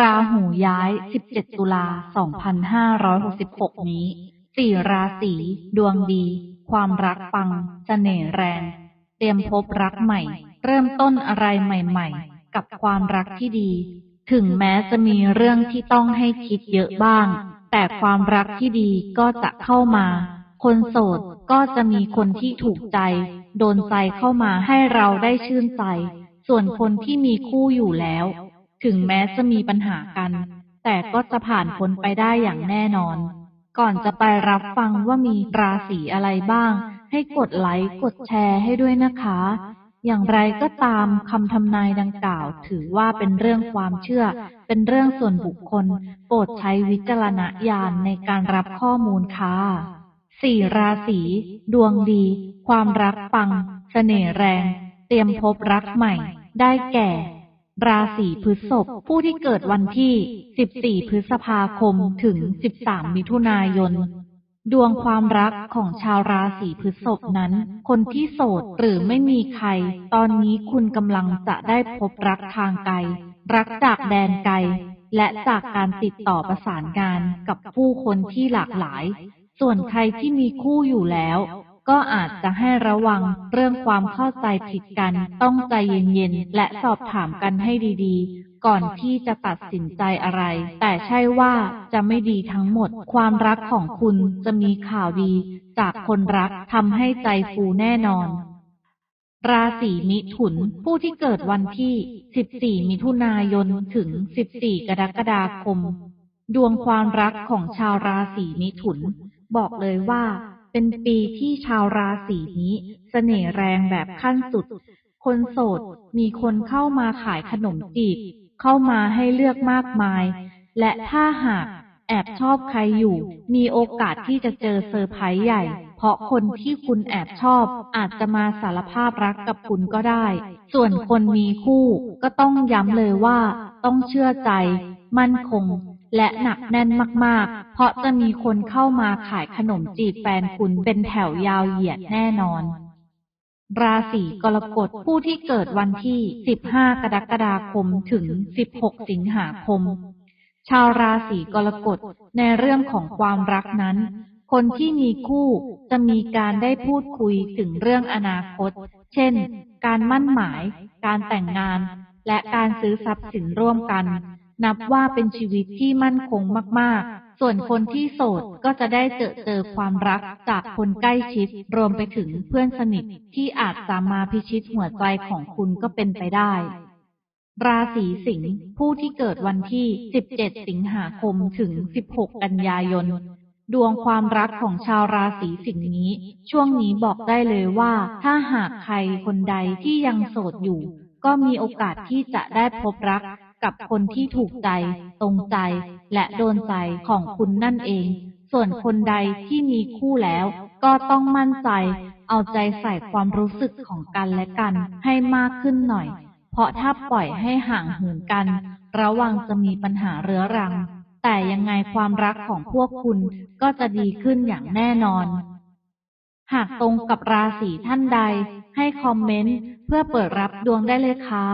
ราหูย้าย 17 ตุลา 2566 นี้ สี่ราศีดวงดี ความรักปังเสน่ห์แรง เตรียมพบรักใหม่ เริ่มต้นอะไรใหม่ๆ กับความรักที่ดี ถึงแม้จะมีเรื่องที่ต้องให้คิดเยอะบ้าง แต่ความรักที่ดีก็จะเข้ามา คนโสดก็จะมีคนที่ถูกใจ โดนใจเข้ามาให้เราได้ชื่นใจ ส่วนคนที่มีคู่อยู่แล้ว ถึงแม้จะมีปัญหากัน แต่ก็จะผ่านพ้นไปได้อย่างแน่นอน ก่อนจะไปรับฟังว่ามีราศีอะไรบ้าง ให้กดไลค์กดแชร์ให้ด้วยนะคะ อย่างไรก็ตามคำทำนายดังกล่าว ถือว่าเป็นเรื่องความเชื่อ เป็นเรื่องส่วนบุคคล โปรดใช้วิจารณญาณในการรับข้อมูลค่ะสี่ราศีดวงดี ความรักปัง เสน่ห์แรง เตรียมพบรักใหม่ ได้แก่ ราศีพฤษภผู้ที่เกิดวันที่ 14 พฤษภาคมถึง 13 มิถุนายน ดวงความรักของชาวราศีพฤษภนั้น คนที่โสดหรือไม่มีใคร ตอนนี้คุณกำลังจะได้พบรักทางไกล รักจากแดนไกล และจากการติดต่อประสานงานกับผู้คนที่หลากหลาย ส่วนใครที่มีคู่อยู่แล้ว ก็อาจจะให้ระวังเรื่องความเข้าใจผิดกัน ต้องใจเย็นๆ และสอบถามกันให้ดีๆ ก่อนที่จะตัดสินใจอะไร แต่ใช่ว่าจะไม่ดีทั้งหมด ความรักของคุณจะมีข่าวดี จากคนรักทำให้ใจฟูแน่นอน ราศีมิถุน ผู้ที่เกิดวันที่ 14 มิถุนายน ถึง 14 กรกฎาคม ดวงความรักของชาวราศีมิถุน บอกเลยว่า เป็นปีที่ชาวราศีนี้เสน่ห์แรงแบบขั้นสุด คนโสดมีคนเข้ามาขายขนมจีบ เข้ามาให้เลือกมากมาย และถ้าหากแอบชอบใครอยู่ มีโอกาสที่จะเจอเซอร์ไพรส์ใหญ่ เพราะคนที่คุณแอบชอบอาจจะมาสารภาพรักกับคุณก็ได้ ส่วนคนมีคู่ก็ต้องย้ำเลยว่า ต้องเชื่อใจ มั่นคง และหนักแน่นมากๆ เพราะจะมีคนเข้ามาขายขนมจีบแฟนคุณเป็นแถวยาวเหยียดแน่นอน ราศีกรกฎผู้ที่เกิดวันที่ 15 กรกฎาคมถึง 16 สิงหาคม ชาวราศีกรกฎในเรื่องของความรักนั้นคนที่มีคู่จะมีการได้พูดคุยถึงเรื่องอนาคต เช่น การมั่นหมาย การแต่งงาน และการซื้อทรัพย์สินร่วมกัน นับว่าเป็นชีวิตที่มั่นคงมาก ๆ ส่วนคนที่โสดก็จะได้เจอเจอความรักจากคนใกล้ชิด รวมไปถึงเพื่อนสนิทที่อาจจะมาพิชิตหัวใจของคุณก็เป็นไปได้ ราศีสิงห์ผู้ที่เกิดวันที่ 17 สิงหาคมถึง 16 กันยายน ดวงความรักของชาวราศีสิงห์นี้ ช่วงนี้บอกได้เลยว่า ถ้าหากใครคนใดที่ยังโสดอยู่ก็มีโอกาสที่จะได้พบรัก กับคนที่ถูกใจ ตรงใจ และโดนใจของคุณนั่นเอง ส่วนคนใดที่มีคู่แล้ว ก็ต้องมั่นใจ เอาใจใส่ความรู้สึกของกันและกันให้มากขึ้นหน่อย เพราะถ้าปล่อยให้ห่างเหินกัน ระวังจะมีปัญหาเรื้อรัง แต่ยังไงความรักของพวกคุณก็จะดีขึ้นอย่างแน่นอน หากตรงกับราศีท่านใด ให้คอมเมนต์เพื่อเปิดรับดวงได้เลยค่ะ